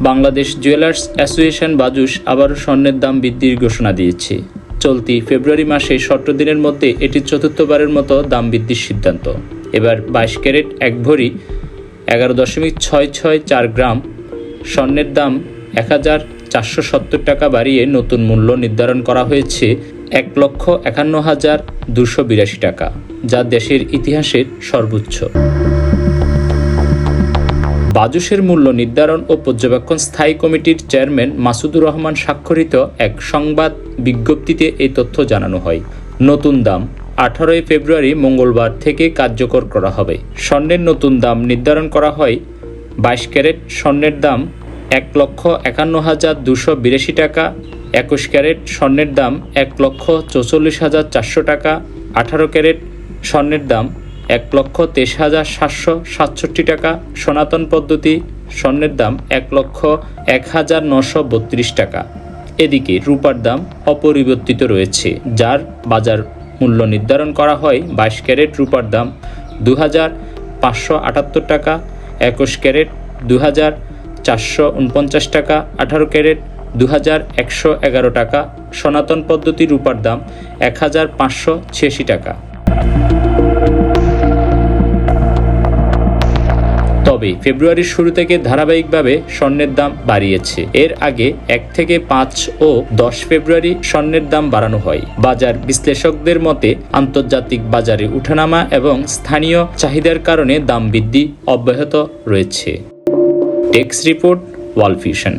Bangladesh jewellers association BAJUS আবারও স্বর্ণের দাম বৃদ্ধির ঘোষণা দিয়েছে। চলতি ফেব্রুয়ারি মাসে সতেরো দিনের মধ্যে এটি চতুর্থবারের মতো দাম বৃদ্ধির সিদ্ধান্ত। এবার বাইশ ক্যারেট, এক ভরি, এগারো দশমিক ছয় ছয় চার গ্রাম, স্বর্ণের দাম এক হাজার চারশো সত্তর টাকা বাড়িয়ে নতুন মূল্য নির্ধারণ করা হয়েছে এক লক্ষ একান্ন হাজার দুশো বিরাশি টাকা, যা দেশের ইতিহাসের সর্বোচ্চ। বাজুসের মূল্য নির্ধারণ ও পর্যবেক্ষণ স্থায়ী কমিটির চেয়ারম্যান মাসুদুর রহমান স্বাক্ষরিত এক সংবাদ বিজ্ঞপ্তিতে এই তথ্য জানানো হয়। নতুন দাম, আঠারোই ফেব্রুয়ারি মঙ্গলবার থেকে কার্যকর করা হবে। স্বর্ণের নতুন দাম নির্ধারণ করা হয়। বাইশ ক্যারেট স্বর্ণের দাম এক লক্ষ একান্ন হাজার দুশো বিরাশি টাকা, একুশ ক্যারেট স্বর্ণের দাম এক লক্ষ চৌচল্লিশ হাজার চারশো টাকা, আঠারো ক্যারেট স্বর্ণের দাম এক লক্ষ তেইশ হাজার সাতশো সাতষট্টি টাকা। সনাতন পদ্ধতি, স্বর্ণের দাম এক লক্ষ এক হাজার নশো বত্রিশ টাকা। এদিকে রূপার দাম অপরিবর্তিত রয়েছে, যার বাজার মূল্য নির্ধারণ করা হয় বাইশ ক্যারেট রূপার দাম দু হাজার পাঁচশো আটাত্তর টাকা, একুশ ক্যারেট দু হাজার চারশো উনপঞ্চাশ টাকা, আঠারো ক্যারেট দু হাজার একশো এগারো টাকা। সনাতন পদ্ধতি রূপার দাম এক হাজার পাঁচশো ছিয়াশি টাকা। তবে ফেব্রুয়ারির শুরু থেকে ধারাবাহিকভাবে স্বর্ণের দাম বাড়িয়েছে। এর আগে এক থেকে পাঁচ ও দশ ফেব্রুয়ারি স্বর্ণের দাম বাড়ানো হয়। বাজার বিশ্লেষকদের মতে, আন্তর্জাতিক বাজারে উঠানামা এবং স্থানীয় চাহিদার কারণে দাম বৃদ্ধি অব্যাহত রয়েছে। Text report ওয়ালফিউশন